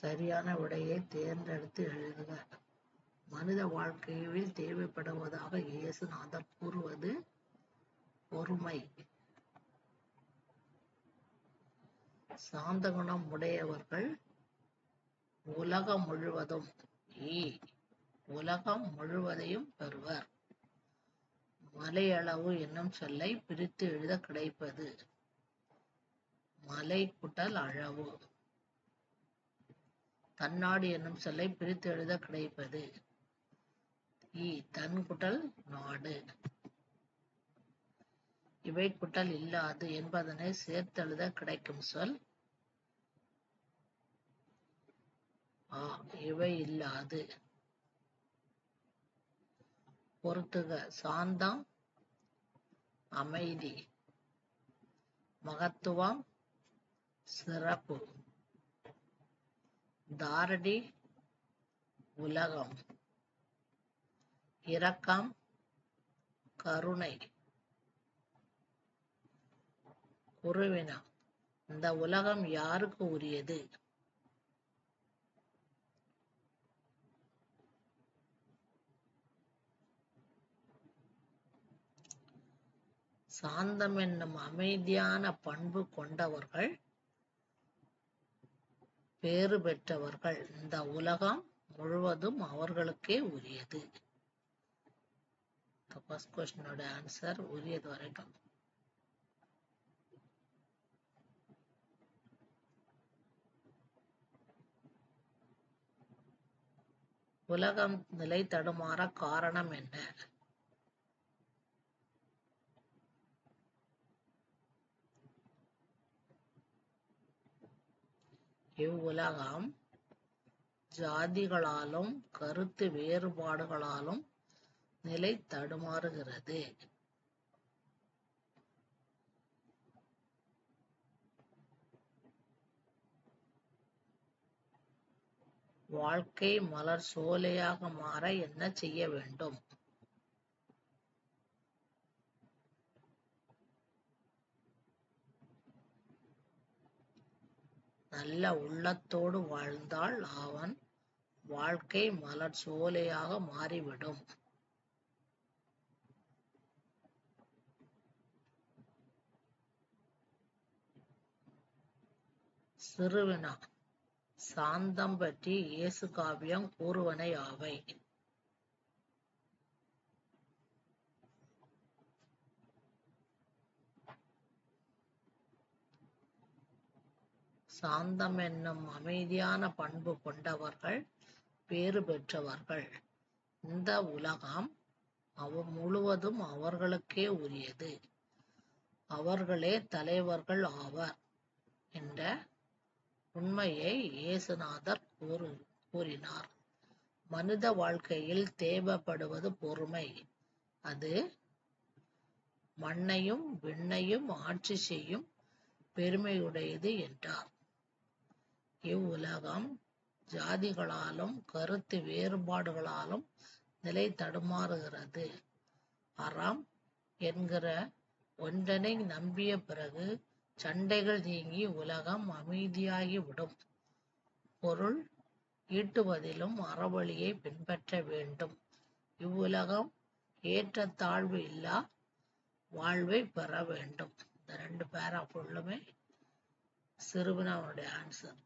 சரியான விடையை தேர்ந்தெடுத்து எழுதுக மனித வாழ்க்கையில் தேவைப்படுவதாக இயேசுநாதர் கூறுவது பொறுமை. சாந்த குணம் உடையவர்கள் உலகம் முழுவதும் ஈ உலகம் முழுவதையும் பெறுவர். மலையளவு என்னும் சொல்லை பிரித்து எழுத கிடைப்பது மலை குட்டல் அளவு. தன்னாடு என்னும் சொல்லை பிரித்து எழுத கிடைப்பது. ஈ தன் குட்டல் நாடு. இவை குட்டல் இல்லாது என்பதனை சேர்த்தெழுத கிடைக்கும் சொல். ஆ இவை இல்லாது. பொறுத்துக சாந்தம் அமைதி. மகத்துவம் சிறப்பு. தாரடி உலகம். இரக்கம் கருணை. குருவினா இந்த உலகம் யாருக்கு உரியது? சாந்தம் என்னும் அமைதியான பண்பு கொண்டவர்கள் பேறு பெற்றவர்கள் இந்த உலகம் முழுவதும் அவர்களுக்கே உரியது. ஃபர்ஸ்ட் கொஸ்டினோட ஆன்சர் உரியது வரைக்கும். உலகம் நிலை தடுமாற காரணம் என்ன? இவ்வுலகம் ஜாதிகளாலும் கருத்து வேறுபாடுகளாலும் நிலை தடுமாறுகிறது. வாழ்க்கை மலர் சோலையாக மாற என்ன செய்ய வேண்டும்? நல்ல உள்ளத்தோடு வாழ்ந்தால் அவன். வாழ்க்கை மலர் சோலையாக மாறிவிடும். சிறுவினா சாந்தம் பற்றி இயேசு சாந்தம் என்னும் அமைதியான பண்பு கொண்டவர்கள் பேறு பெற்றவர்கள். இந்த உலகம் அவ முழுவதும் அவர்களுக்கே உரியது. அவர்களே தலைவர்கள் ஆவர் என்ற உண்மையை இயேசுநாதர் கூறு கூறினார். மனித வாழ்க்கையில் தேவைப்படுவது பொறுமை. அது மண்ணையும் விண்ணையும் ஆட்சி செய்யும் பெருமையுடையது என்றார். இவ்வுலகம் ஜாதிகளாலும் கருத்து வேறுபாடுகளாலும் நிலை தடுமாறுகிறது. அறம் என்கிற ஒன்றனை நம்பிய பிறகு சண்டைகள் நீங்கி உலகம் அமைதியாகி விடும் பொருள் ஈட்டுவதிலும் அறவழியை பின்பற்ற வேண்டும். இவ்வுலகம் ஏற்றத்தாழ்வு இல்லா வாழ்வை பெற வேண்டும். இந்த ரெண்டு பேரா ஃபுல்லுமே சிறுவனவனுடைய ஆன்சர்